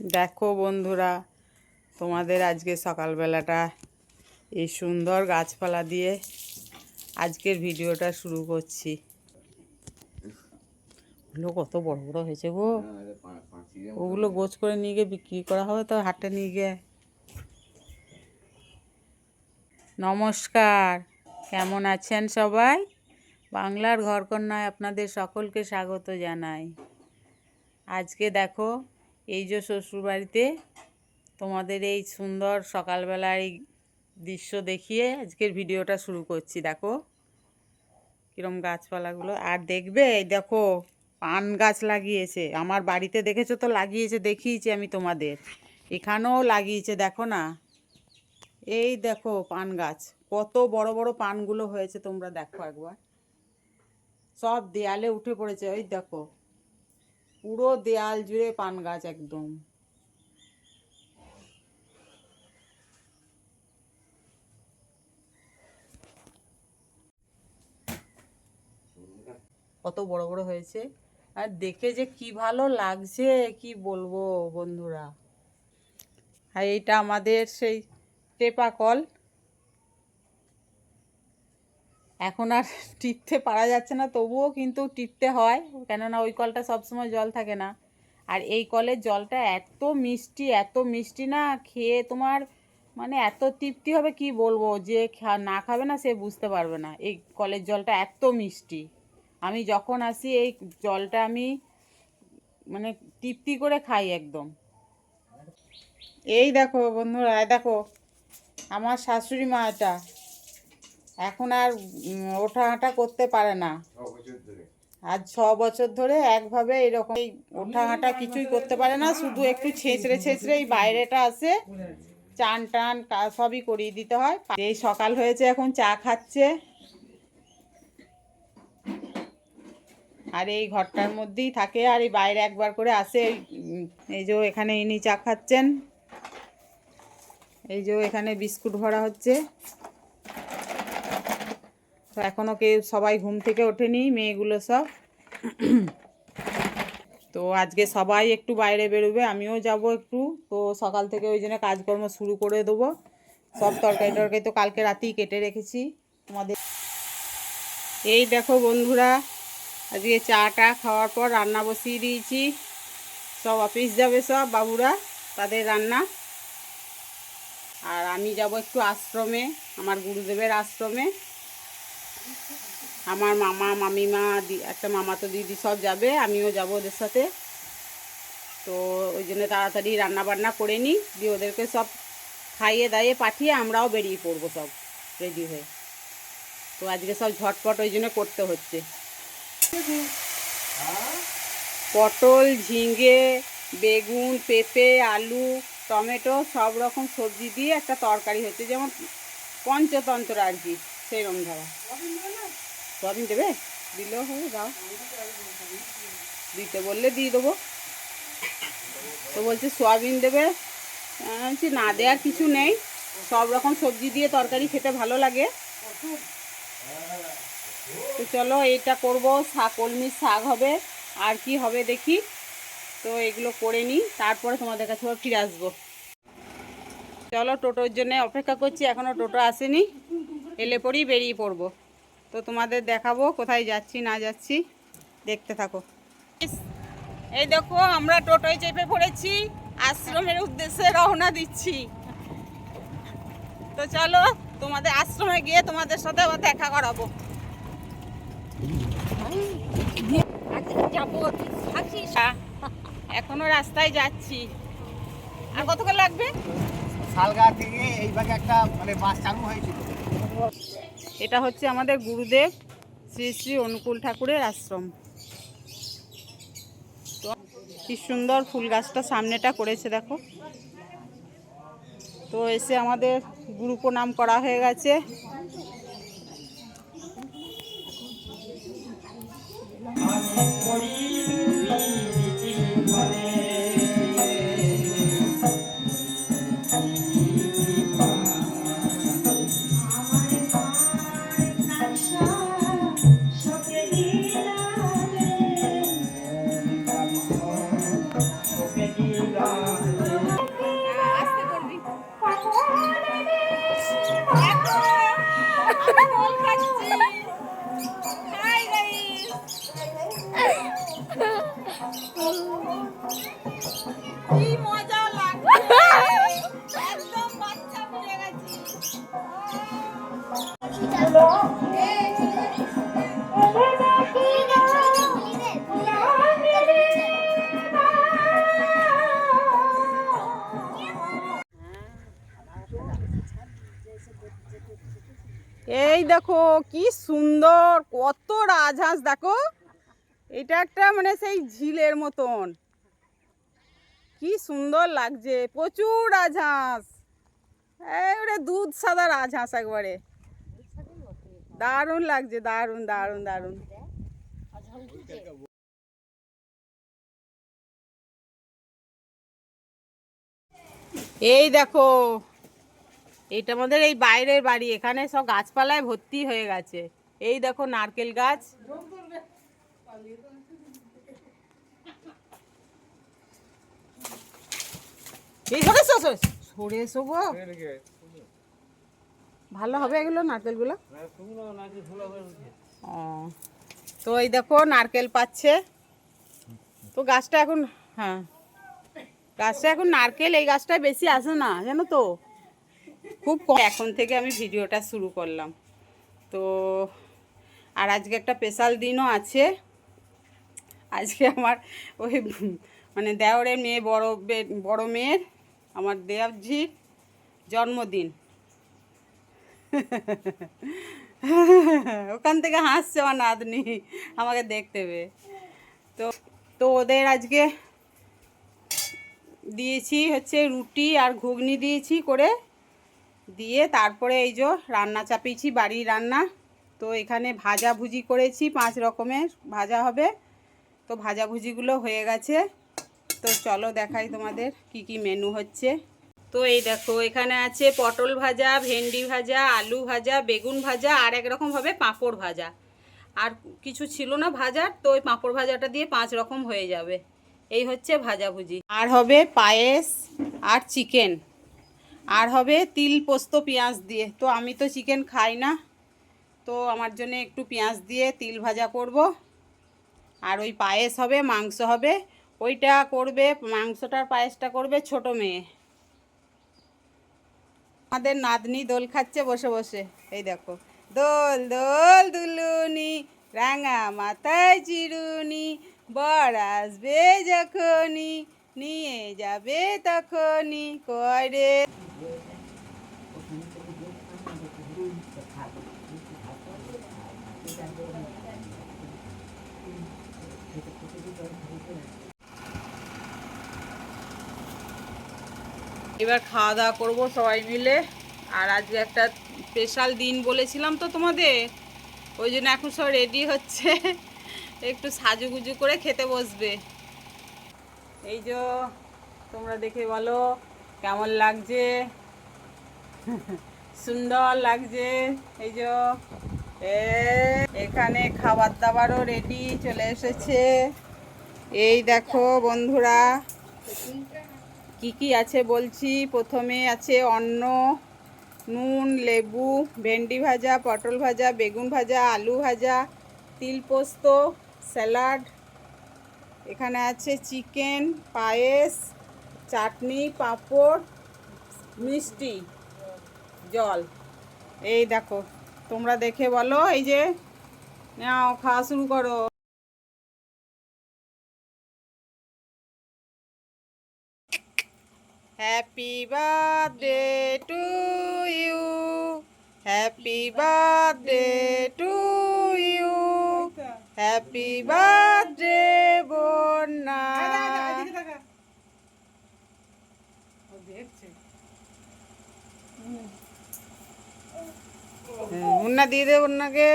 দেখো বন্ধুরা, তোমাদের আজকে সকালবেলাটা এই সুন্দর গাছপালা দিয়ে আজকের ভিডিওটা শুরু করছি। ওগুলো কত বড় বড় হয়েছে গো। ওগুলো গোছ করে নিয়ে গিয়ে বিক্রি করা হবে তো হাটে নিয়ে গিয়ে। নমস্কার, কেমন আছেন সবাই? বাংলার ঘরকন্যায় আপনাদের সকলকে স্বাগত জানাই। আজকে দেখো এই যে শ্বশুরবাড়িতে তোমাদের এই সুন্দর সকালবেলার এই দৃশ্য দেখিয়ে আজকের ভিডিওটা শুরু করছি, দেখো। কিরম গাছপালাগুলো। আর দেখবে, এই দেখো, পান গাছ লাগিয়েছে। আমার বাড়িতে দেখেছ তো, লাগিয়েছে, দেখিয়েছি আমি তোমাদের। এখানেও লাগিয়েছে, দেখো না। এই দেখো পান গাছ। কত বড় বড় পানগুলো হয়েছে তোমরা দেখো একবার। সব দেয়ালে উঠে পড়েছে ওই দেখো। পুরো দেয়াল জুড়ে পান গাছ একদম। কত বড় বড় হয়েছে। আর দেখে যে কি ভালো লাগছে, কি বলব বন্ধুরা। আর এইটা আমাদের সেই টেপা কল। এখন আর টিপতে পারা যাচ্ছে না, তবুও কিন্তু টিপতে হয়, কেননা ওই কলটা সবসময় জল থাকে না। আর এই কলের জলটা এত মিষ্টি এত মিষ্টি না, খেয়ে তোমার মানে এত তৃপ্তি হবে কি বলব, যে না খাবে না সে বুঝতে পারবে না। এই কলের জলটা এত মিষ্টি। আমি যখন আসি, এই জলটা আমি মানে তৃপ্তি করে খাই একদম। এই দেখো বন্ধুরা দেখো, আমার শাশুড়ি মা এটা। এখন আর ওঠা হাঁটা করতে পারে না। আজ ছ বছর ধরে একভাবে এরকম এই ওঠা হাঁটা কিছুই করতে পারে না শুধু একটু ছেঁচড়ে ছেঁচড়ে এই বাইরেটা আসে চান টান সবই করিয়ে দিতে হয়। এই সকাল হয়েছে এখন চা খাচ্ছে। আর এই ঘরটার মধ্যেই থাকে আর এই বাইরে একবার করে আসে এই, যে এখানে ইনি চা খাচ্ছেন। এই যে এখানে বিস্কুট ভরা হচ্ছে। এখনও কেউ সবাই ঘুম থেকে ওঠেনি? মেয়েগুলো সব। তো আজকে সবাই একটু বাইরে বেরোবে, আমিও যাব একটু। তো সকাল থেকে ওই জন্য কাজকর্ম শুরু করে দেবো। সব তরকারি টরকারি তো কালকে রাতেই কেটে রেখেছি। তোমাদের এই দেখো বন্ধুরা, আজকে চাটা খাওয়ার পর রান্না বসিয়ে দিয়েছি। সব অফিস যাবে সব, বাবুরা, তাদের রান্না। আর আমি যাব একটু আশ্রমে, আমার গুরুদেবের আশ্রমে। আমার মামা, মামিমা একটা মামাতো দিদি সব যাবে, আমিও যাব ওদের সাথে। তো ওই জন্য তাড়াতাড়ি রান্না বান্না করে নিই, দিয়ে ওদেরকে সব খাইয়ে দাইয়ে পাঠিয়ে আমরাও বেরিয়ে পড়ব সব রেডি হয়ে। তো আজকে সব ঝটপট ওই জন্য করতে হচ্ছে। পটল, ঝিঙে, বেগুন, পেঁপে, আলু, টমেটো সব রকম সবজি দিয়ে একটা তরকারি হচ্ছে, যেমন পঞ্চতন্ত্র আর কি। সেই রকম ধরা। সয়াবিন দেবে দিলেও হবে দাও। দিতে বললে দিয়ে দেবো। তো বলছে সোয়াবিন দেবে। বলছি না দেওয়ার কিছু নেই। সব রকম সবজি দিয়ে তরকারি খেতে ভালো লাগে। তো চলো এইটা করব। শাক কলমির শাক হবে। আর কি হবে দেখি। তো এগুলো করে নিই। তারপরে তোমাদের কাছে আবার ফিরে আসব। চলো টোটোর জন্য অপেক্ষা করছি। এখনও টোটো আসেনি। এলে পরেই বেরিয়ে পড়ব। তো তোমাদের দেখাবো কোথায় যাচ্ছি না যাচ্ছি। দেখতে থাকো। এই দেখো আমরা টোটোয় চেপে পড়েছি। আশ্রমের উদ্দেশ্যে রওনা দিচ্ছি। তো চলো তোমাদের আশ্রমে গিয়ে তোমাদের সাথে আবার দেখা করাবো। হ্যাঁ, এখনও রাস্তায় যাচ্ছি। আর কতক্ষণ লাগবে? শালগা থেকে এইভাবে একটা মানে বাস চালু হয়েছিল। এটা হচ্ছে আমাদের গুরুদেব শ্রী শ্রী অনুকূল ঠাকুরের আশ্রম। তো কি সুন্দর ফুল গাছটা সামনেটা করেছে, দেখো। তো এসে আমাদের গ্রুপও নাম করা হয়ে গেছে। এই দেখো কি সুন্দর কত রাজহাঁস দেখো। এটা একটা মানে সেই ঝিলের মতন। কি সুন্দর লাগছে, প্রচুর রাজহাঁস। এবারে দুধ সাদা রাজহাঁস একবারে। দারুণ লাগছে, দারুণ দারুণ দারুণ। এই দেখো, এটা আমাদের এই বাইরের বাড়ি, এখানে সব গাছপালায় ভর্তি হয়ে গেছে। এই দেখো নারকেল গাছ। এই সরে সরে সরে এসো গো। ভালো হবে এগুলো নারকেলগুলো? ও তো এই দেখো নারকেল পাচ্ছে। তো গাছটা এখন হ্যাঁ। গাছটা এখন নারকেল এই গাছটায় বেশি আসে না জানো তো? খুব কম। এখন থেকে আমি ভিডিওটা শুরু করলাম। তো আর আজকে একটা স্পেশাল দিনও আছে। আজকে আমার ওই মানে দেওরের মেয়ে বড় বড় মেয়ের আমার দেবজির জন্মদিন। ওখান থেকে হাসছে আমার নাতনি, আমাকে দেখতে পেয়ে। তো তো ওদের আজকে দিয়েছি হচ্ছে রুটি আর ঘুগনি দিয়েছি করে। দিয়ে তারপরে এই যে রান্না চাপিয়েছি, বাড়ির রান্না। তো এখানে ভাজা ভুজি করেছি, পাঁচ রকমের ভাজা হবে। তো ভাজা ভুজিগুলো হয়ে গেছে। তো চলো দেখাই তোমাদের কি কি মেনু হচ্ছে। তো এই দেখো, এখানে আছে পটল ভাজা, ভেন্ডি ভাজা, আলু ভাজা, বেগুন ভাজা আর একরকমভাবে পাঁপড় ভাজা। আর কিছু ছিল না ভাজার, তো ওই পাঁপড় ভাজাটা দিয়ে পাঁচ রকম হয়ে যাবে। এই হচ্ছে ভাজাভুজি। আর হবে পায়েস আর চিকেন। আর হবে তিল পোস্ত পেঁয়াজ দিয়ে। তো আমি তো চিকেন খাই না, তো আমার জন্য একটু পেঁয়াজ দিয়ে তিল ভাজা করব। আর ওই পায়েস হবে, মাংস হবে ওইটা করবে, মাংসটার পায়েসটা করবে ছোট মেয়ে। আমাদের নাতনি দোল খাচ্ছে বসে বসে। এই দেখো। দোল দোল দুলুনি, রাঙা মাথায় চিরুনি, বর আসবে যখনই, নিয়ে যাবে তখনই করে এবার খাওয়া দাওয়া করব সবাই মিলে। আর আজকে একটা স্পেশাল দিন বলেছিলাম তো তোমাদের। ওই জন্য এখন সব রেডি হচ্ছে। একটু সাজুগুজু করে খেতে বসবে। এই যে, তোমরা দেখে বলো, কেমন লাগছে? সুন্দর লাগছে। এই যে এখানে খাবার দাবারও রেডি চলে এসেছে। এই দেখো বন্ধুরা। কি কি আছে বলছি? প্রথমে আছে অন্ন, নুন, লেবু, ভেন্ডি ভাজা, পটল ভাজা, বেগুন ভাজা, আলু ভাজা, তিল পোস্ত, স্যালাড। এখানে আছে চিকেন, পায়েস, চাটনি, পাঁপড়, মিষ্টি, জল। এই দেখো, তোমরা দেখে বলো, এই যে, নাও, খাওয়া শুরু করো। Happy birthday to you. Happy birthday to you. Happy birthday, Bonna. Munna দিয়ে দে বন্যাকে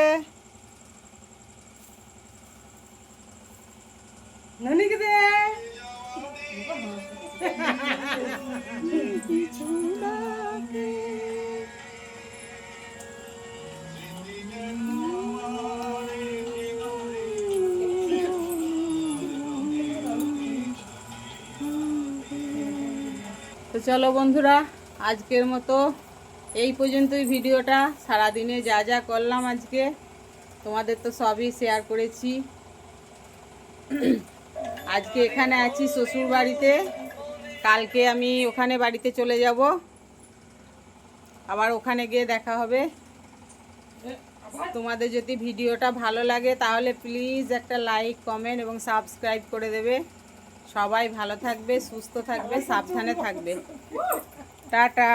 চলো বন্ধুরা, আজকের মতো এই পর্যন্তই ভিডিওটা। সারাদিনে যা যা করলাম আজকে, তোমাদের তো সবই শেয়ার করেছি। আজকে এখানে আছি শ্বশুর বাড়িতে। কালকে আমি ওখানে বাড়িতে চলে যাব। আবার ওখানে গিয়ে দেখা হবে। তোমাদের যদি ভিডিওটা ভালো লাগে, তাহলে প্লিজ একটা লাইক কমেন্ট এবং সাবস্ক্রাইব করে দেবে। সবাই ভালো থাকবে সুস্থ থাকবে সাবধানে থাকবে। টাটা।